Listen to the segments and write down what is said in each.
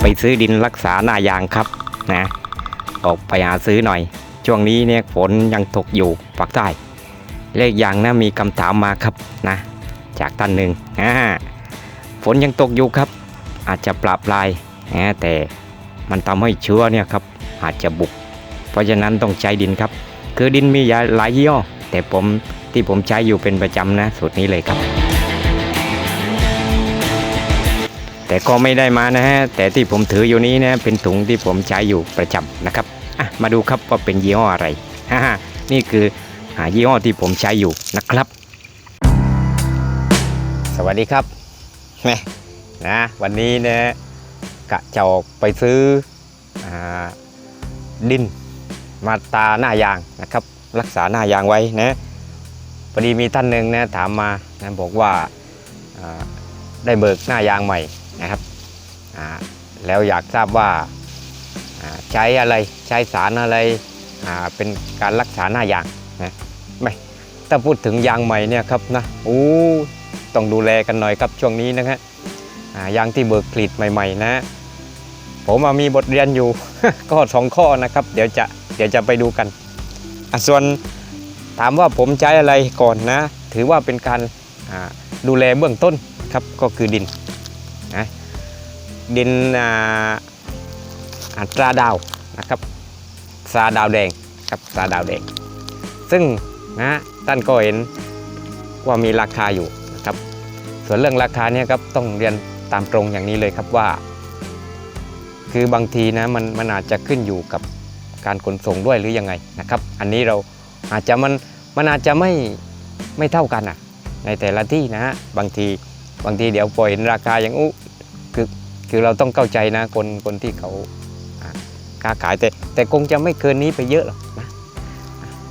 ไปซื้อดินรักษาหน้ายางครับนะออกไปหาซื้อหน่อย ช่วงนี้เนี่ยฝนยังตกอยู่ภาคใต้เลขอย่างนะมีคำถามมาครับนะ จากท่านหนึ่งอ่าฝนยังตกอยู่ครับ อาจจะปราบลายนะแต่มันทำให้เชื้อเนี่ยครับอาจจะบุก เพราะฉะนั้นต้องใช้ดินครับ คือดินมีหลายยี่ห้อแต่ผมที่ผมใช้อยู่เป็นประจำนะสูตรนี้เลยครับ แต่ก็ไม่ได้มานะฮะแต่ที่ผมถืออยู่นี้นะเป็นถุงที่ผมใช้อยู่ประจำนะครับอะมาดูครับว่าเป็นยี่ห้ออะไรฮ่านี่คือหายี่ห้อที่ผมใช้อยู่นะครับ สวัสดีครับแมนะวันนี้นะกะจะออกไปซื้ออดินมาตาหน้ายางนะครับ รักษาหน้ายางไว้นะพอดีมีท่านหนึ่งนะถามมานะบอกว่าได้เบิกหน้ายางใหม่ นะครับแล้วอยากทราบว่าใช้อะไรใช้สารอะไรเป็นการรักษาหน้ายางนะไม่ถ้าพูดถึงยางใหม่เนี่ยครับนะโอ้ต้องดูแลกันหน่อยครับช่วงนี้นะฮะยางที่เบิกกรีดใหม่ ๆ นะ ผมมีบทเรียนอยู่ก็สองข้อนะครับ เดี๋ยวจะเดี๋ยวจะไปดูกันส่วนถามว่าผมใช้อะไรก่อนนะ ถือว่าเป็นการดูแลเบื้องต้นครับก็คือดินนะ ดินอัตราดาวนะครับซาดาวแดงครับซาดาวแดง ซึ่งนะท่านก็เห็นว่ามีราคาอยู่นะครับ ส่วนเรื่องราคาเนี่ยครับต้องเรียนตามตรงอย่างนี้เลยครับว่า คือบางทีนะมันมันอาจจะขึ้นอยู่กับการขนส่งด้วยหรือยังไงนะครับ อันนี้เราอาจจะมันมันอาจจะไม่ไม่เท่ากันอะในแต่ละที่นะฮะบางทีบางทีเดี๋ยวพอเห็นราคาอย่างอู้ คือเราต้องเข้าใจนะคนคนที่เขาค้าขายแต่แต่คงจะไม่เกินนี้ไปเยอะหรอกนะ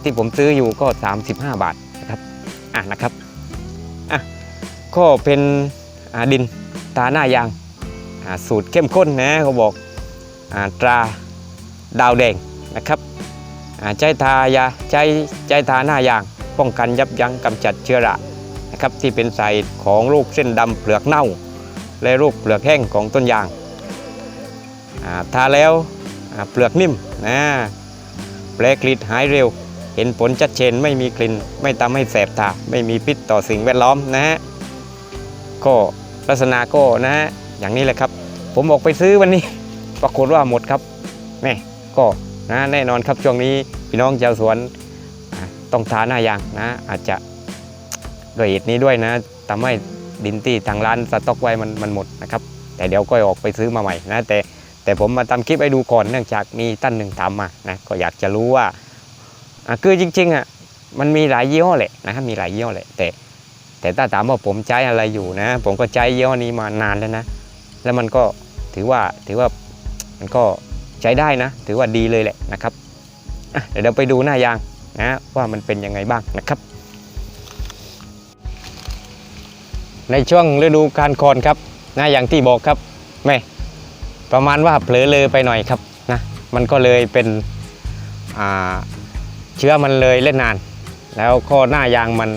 ที่ผมซื้ออยู่ก็ 35 บาทนะครับอะนะครับอะก็เป็นอาดินตาหน้ายางสูตรเข้มข้นนะเขาบอกอ่าตราดาวแดงนะครับอ่าใช้ทายาใช้ใช้ทาหน้ายางป้องกันยับยั้งกำจัดเชื้อรานะครับที่เป็นสาเหตุของโรคเส้นดำเปลือกเน่า และโรคเปลือกแห้งของต้นยางทาแล้วเปลือกนิ่มนะแปลกฤทธิ์หายเร็ว เห็นผลชัดเจนไม่มีกลิ่น ไม่ทำให้แสบตาไม่มีพิษต่อสิ่งแวดล้อมนะฮะก็ลักษณะก็นะฮะอย่างนี้แหละครับ ผมออกไปซื้อวันนี้ ปรากฏว่าหมดครับแม่ก็นะแน่นอนครับช่วงนี้พี่น้องชาวสวนต้องทาหน้ายางนะอาจจะด้วยเหตุนี้ด้วยนะทำให้ ดินที่ทางร้านสต็อกไว้มันมันหมดนะครับ แต่เดี๋ยวก็ออกไปซื้อมาใหม่นะแต่แต่ผมมาทำคลิปให้ดูก่อนเนื่องจากมีท่านหนึ่งถามมานะก็อยากจะรู้ว่าคือจริงๆอะมันมีหลายยี่ห้อแหละนะครับมีหลายยี่ห้อแหละแต่ แต่ถ้าถามว่าผมใช้อะไรอยู่นะ ผมก็ใช้ยี่ห้อนี้มานานแล้วนะ แล้วมันก็ถือว่าถือว่ามันก็ใช้ได้นะ ถือว่าดีเลยแหละนะครับเดี๋ยวเราไปดูหน้ายางนะว่ามันเป็นยังไงบ้างนะครับ ในช่วงฤดูการโคนครับนะอย่างที่บอกครับแม่ประมาณว่าเผลอเลยไปหน่อยครับนะมันก็เลยเป็นเชื้อมันเลยเล่นนาน แล้วก็หน้ายางมัน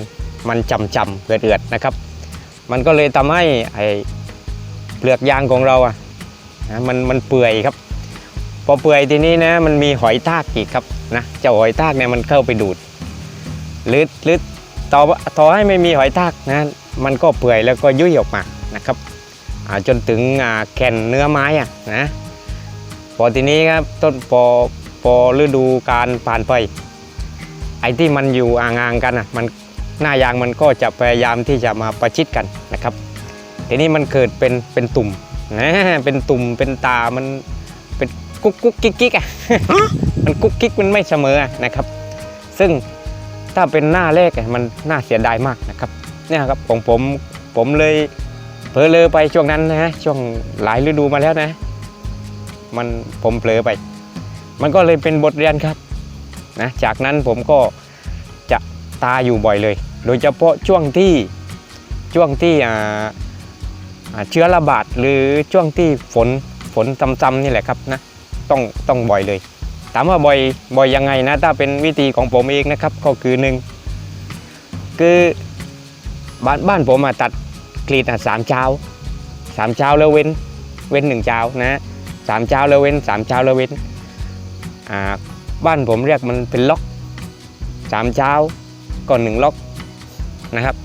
มันจำจำๆเอือดนะครับ มันก็เลยทำให้ไอเปลือกยางของเราอะนะมันมันเปื่อยครับ พอเปื่อยทีนี้นะมันมีหอยทากอีกครับนะเจ้าหอยทากเนี่ยมันเข้าไปดูดหรือหรือต่อต่อให้ไม่มีหอยทากนะ มันก็เปื่อยแล้วก็ยุ่ยออกมานะครับจนถึงแก่นเนื้อไม้อะนะพอทีนี้ครับต้นพอพอฤดูการผ่านไป ไอ้ที่มันอยู่อ่างๆกันอะมันหน้ายางมันก็จะพยายามที่จะมาประชิดกันนะครับ ทีนี้มันเกิดเป็นเป็นตุ่มนะเป็นตุ่มเป็นตามันเป็นกุ๊กกุ๊กกิ๊กกิ๊กอะมันกุ๊กกิ๊กมันไม่เสมอนะครับ ซึ่งถ้าเป็นหน้าแรกมันน่าเสียดายมากนะครับ เนี่ยครับของผมผมเลยเผลอเลยไปช่วงนั้นนะฮะช่วงหลายฤดูมาแล้วนะ มันผมเผลอไป มันก็เลยเป็นบทเรียนครับนะจากนั้นผมก็จะตาอยู่บ่อยเลย โดยเฉพาะช่วงที่ช่วงที่เชื้อระบาดหรือช่วงที่ฝนฝนซ้ำๆนี่แหละครับนะต้องต้องบ่อยเลย ถามว่าบ่อยบ่อยยังไงนะถ้าเป็นวิธีของผมเองนะครับ ก็คือหนึ่งคือ บ้านบ้านผมอะตัดกรีดอะสามเช้าสามเช้าแล้วเว้นเว้นหนึ่งเช้านะสามเช้าแล้วเว้นสามเช้าแล้วเว้นอ่าบ้านผมเรียกมันเป็นล็อกสามเช้าก่อนหนึ่งล็อกนะครับ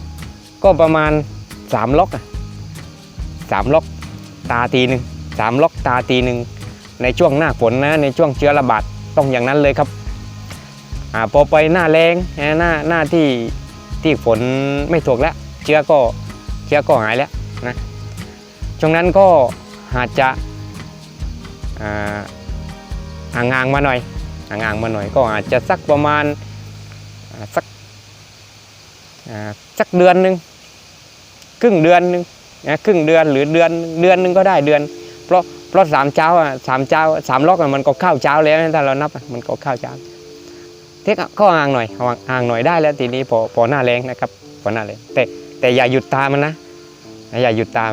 ก็ประมาณสามล็อกอะสามล็อกตาตีหนึ่งสามล็อกตาตีหนึ่งในช่วงหน้าฝนนะในช่วงเชื้อระบาดต้องอย่างนั้นเลยครับอาพอไปหน้าแรงนะหน้าหน้าที่ที่ฝนไม่ตกแล้ว เชื้อก็เชื้อก็หายแล้วนะช่วงนั้นก็อาจจะอ่าห่างๆมาหน่อยห่างๆมาหน่อยก็อาจจะสักประมาณสักสักเดือนหนึ่งครึ่งเดือนหนึ่งนะครึ่งเดือนหรือเดือนเดือนหนึ่งก็ได้เดือน เพราะเพราะสามเช้าอะสามเช้าสามล็อกมันก็เข้าเช้าแล้วนะถ้าเรานับมันก็เข้าเช้าเทคก็ห่างหน่อยห่างห่างหน่อยได้แล้วทีนี้พอพอหน้าแรงนะครับพอหน้าแรงแต่ แต่อย่าหยุดตามมันนะ อย่าหยุดตาม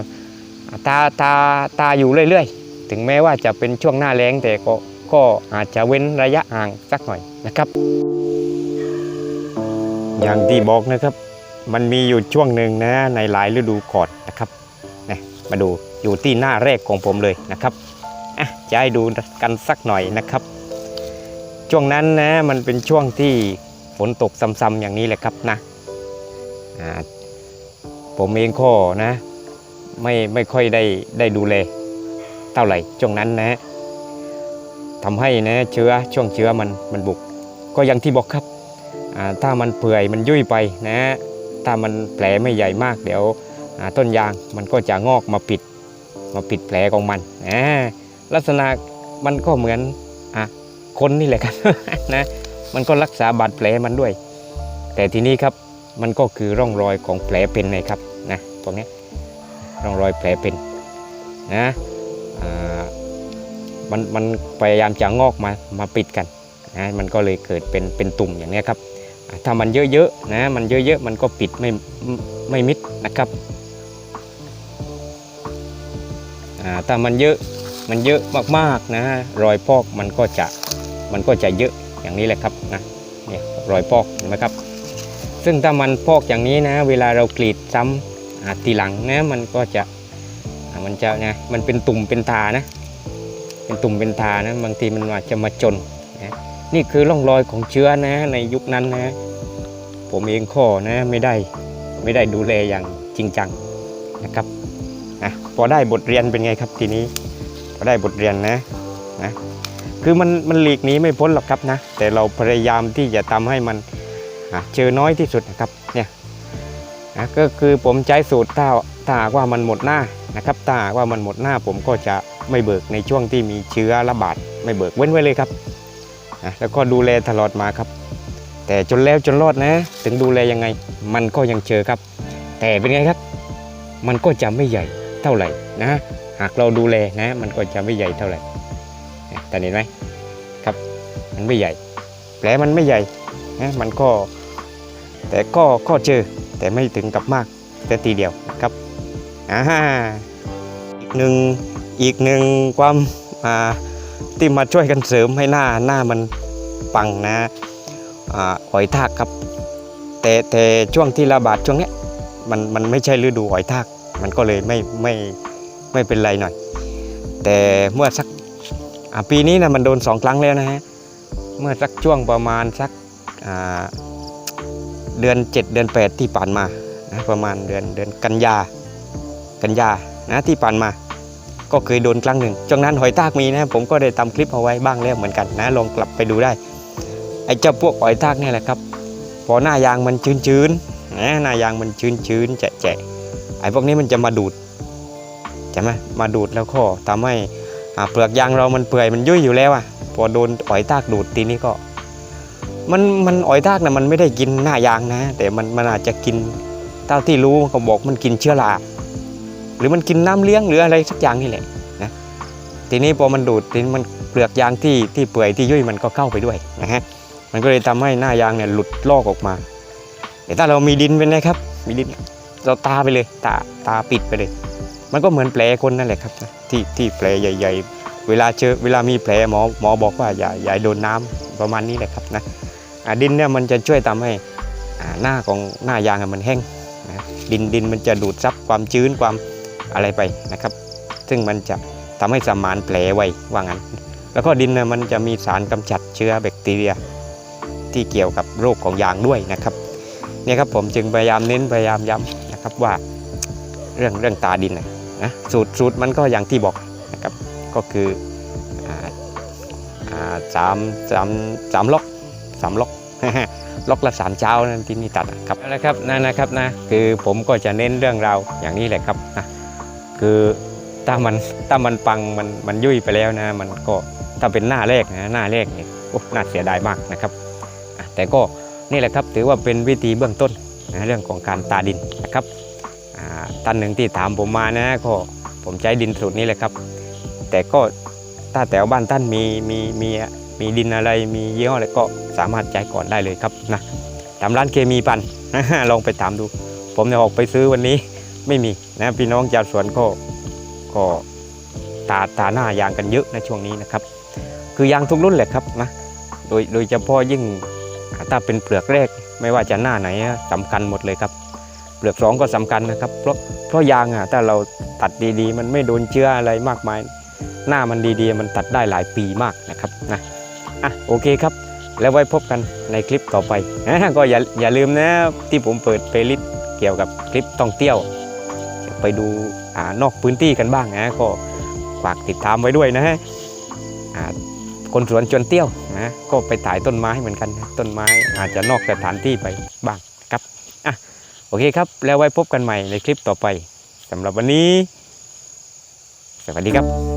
ตาตาตาอยู่เรื่อยๆ ถึงแม้ว่าจะเป็นช่วงหน้าแรงแต่ก็ก็อาจจะเว้นระยะห่างสักหน่อยนะครับ อย่างที่บอกนะครับ มันมีอยู่ช่วงหนึ่งนะในหลายฤดูก่อนนะครับนะมาดูอยู่ที่หน้าแรกของผมเลยนะครับอะจะให้ดูกันสักหน่อยนะครับ ช่วงนั้นนะมันเป็นช่วงที่ฝนตกซ้ำๆอย่างนี้แหละครับนะอ่า ผมเองก็นะ ไม่ไม่ค่อยได้ได้ดูแลเท่าไหร่ช่วงนั้นนะทำให้นะเชื้อช่วงเชื้อมันมันบุก ก็อย่างที่บอกครับถ้ามันเปื่อยมันยุ่ยไปนะ ถ้ามันแผลไม่ใหญ่มาก เดี๋ยวต้นยางมันก็จะงอกมาปิด มาปิดแผลของมันนะลักษณะมันก็เหมือนอะคนนี่แหละครับนะมันก็รักษาบาดแผลมันด้วย แต่ทีนี้ครับ มันก็คือร่องรอยของแผลเป็นนะครับนะตรงนี้ร่องรอยแผลเป็นนะมันมันพยายามจะงอกมามาปิดกันนะมันก็เลยเกิดเป็นเป็นตุ่มอย่างนี้ครับถ้ามันเยอะๆนะมันเยอะๆมันก็ปิดไม่ไม่มิดนะครับอ่ถ้ามันเยอะมันเยอะมากๆนะรอยพอกมันก็จะมันก็จะเยอะอย่างนี้แหละครับนะเนี่ยรอยพอกเห็นไหมครับ ซึ่งถ้ามันพอกอย่างนี้นะ เวลาเรากรีดซ้ำอาทีหลังนะมันก็จะมันจะนะมันเป็นตุ่มเป็นทานะ เป็นตุ่มเป็นทานะบางทีมันอาจจะมาจนนะนี่คือร่องรอยของเชื้อนะ ในยุคนั้นนะ ผมเองข้อนะไม่ได้ไม่ได้ดูแลอย่างจริงจังนะครับอะพอได้บทเรียนเป็นไงครับทีนี้พอได้บทเรียนนะนะคือมันมันหลีกหนีไม่พ้นหรอกครับนะ แต่เราพยายามที่จะทำให้มัน อะเจอน้อยที่สุดนะครับเนี่ยนะก็คือผมใช้สูตรถ้าถ้าว่ามันหมดหน้านะครับถ้าว่ามันหมดหน้าผมก็จะไม่เบิกในช่วงที่มีเชื้อระบาดไม่เบิกเว้นไว้เลยครับนะแล้วก็ดูแลตลอดมาครับ แต่จนแล้วจนรอดนะ ถึงดูแลยังไงมันก็ยังเจอครับ แต่เป็นไงครับ มันก็จะไม่ใหญ่เท่าไหร่นะหากเราดูแลนะมันก็จะไม่ใหญ่เท่าไหร่เนี่ยแต่เห็นไหมครับ มันไม่ใหญ่แผลมันไม่ใหญ่นะมันก็ แต่ก็ก็เจอแต่ไม่ถึงกับมากแต่ทีเดียวครับอ่าอีกหนึ่งอีกหนึ่งความอ่าที่มาช่วยกันเสริมให้หน้าหน้ามันปังนะอ่าหอยทากครับ แต่แต่ช่วงที่ระบาดช่วงเนี้ยมันมันไม่ใช่ฤดูหอยทาก มันก็เลยไม่ไม่ไม่เป็นไรหน่อย แต่เมื่อสักปีนี้นะมันโดนสองครั้งแล้วนะฮะเมื่อสักช่วงประมาณสักอ่า เดือน 7 เดือน 8 ที่ผ่านมานะประมาณเดือนเดือนกันยากันยานะที่ผ่านมา ก็เคยโดนครั้งหนึ่งช่วงนั้นหอยทากมีนะผมก็ได้ทำคลิปเอาไว้บ้างแล้วเหมือนกันนะลองกลับไปดูได้ไอ้เจ้าพวกหอยทากนี่แหละครับพอหน้ายางมันชื้นๆนะหน้ายางมันชื้นๆแฉะๆไอ้พวกนี้มันจะมาดูดใช่ไหมมาดูดแล้วก็ทำให้เปลือกยางเรามันเปื่อยมันยุ่ยอยู่แล้วอะพอโดนหอยทากดูดทีนี้ก็ มันมันหอยทากนะมันไม่ได้กินหน้ายางนะ แต่มันมันอาจจะกินเท่าที่รู้เขาบอกมันกินเชื้อราหรือมันกินน้ำเลี้ยงหรืออะไรสักอย่างนี่แหละนะทีนี้พอมันดูดทีนี้มันเปลือกยางที่ที่เปื่อยที่ยุ่ยมันก็เข้าไปด้วยนะฮะมันก็เลยทำให้หน้ายางเนี่ยหลุดลอกออกมาแต่ถ้าเรามีดินเป็นไงครับ มีดินเราตาไปเลยตาตาปิดไปเลย มันก็เหมือนแผลคนนั่นแหละครับ ที่ที่แผลใหญ่ ๆ เวลาเจอเวลามีแผลหมอหมอบอกว่าอย่าอย่าโดนน้ำประมาณนี้แหละครับนะ ดินเนี่ยมันจะช่วยทำให้หน้าของหน้ายางมันแห้งนะดินดินมันจะดูดซับความชื้นความอะไรไปนะครับ ซึ่งมันจะทำให้สมานแผลไวว่างั้น แล้วก็ดินเนะมันจะมีสารกำจัดเชื้อแบคทีเรีย ที่เกี่ยวกับโรคของยางด้วยนะครับเนี่ยครับผมจึงพยายามเน้นพยายามย้ำนะครับว่าเรื่องเรื่องตาดินนะสูตรสูตรมันก็อย่างที่บอกนะครับก็คือสามสามสามล็อก สามล็อกล็อกละสามเจ้านั่นที่นี่ตัดอะครับนั่นนะครับนั่นนะครับนะคือผมก็จะเน้นเรื่องราวอย่างนี้แหละครับนะคือถ้ามันถ้ามันปังมันมันยุ่ยไปแล้วนะมันก็ถ้าเป็นหน้าแรกนะหน้าแรกเนี่ยโอ้น่าเสียดายมากนะครับ แต่ก็นี่แหละครับถือว่าเป็นวิธีเบื้องต้นนะเรื่องของการตาดินนะครับท่านหนึ่งที่ถามผมมานะก็ผมใช้ดินสูตรนี้แหละครับ แต่ก็ถ้าแถวบ้านท่านมีมีมี มีดินอะไรมียี่ห้ออะไรก็สามารถใช้ก่อนได้เลยครับนะตามร้านเคมีปันลองไปถามดู ผมเนี่ยออกไปซื้อวันนี้ไม่มีนะพี่น้องชาวสวนก็ก็ตาตาหน้ายางกันเยอะในช่วงนี้นะครับ คือยางทุกรุ่นแหละครับนะโดยโดยเฉพาะยิ่งถ้าเป็นเปลือกแรกไม่ว่าจะหน้าไหนสำคัญหมดเลยครับ เปลือกสองก็สำคัญนะครับ เพราะเพราะยางอะถ้าเราตัดดีๆ มันไม่โดนเชื้ออะไรมากมาย หน้ามันดีๆ มันตัดได้หลายปีมากนะครับนะ อะโอเคครับ แล้วไว้พบกันในคลิปต่อไปก็อย่าอย่าลืมนะที่ผมเปิดเพลย์ลิสต์เกี่ยวกับคลิปท่องเที่ยว ไปดูอ่านอกพื้นที่กันบ้างนะก็ฝากติดตามไว้ด้วยนะฮะคนสวนชวนเที่ยวนะก็ไปถ่ายต้นไม้เหมือนกันนะต้นไม้อาจจะนอกสถานที่ไปบ้างครับอะโอเคครับ แล้วไว้พบกันใหม่ในคลิปต่อไปสำหรับวันนี้ สวัสดีครับ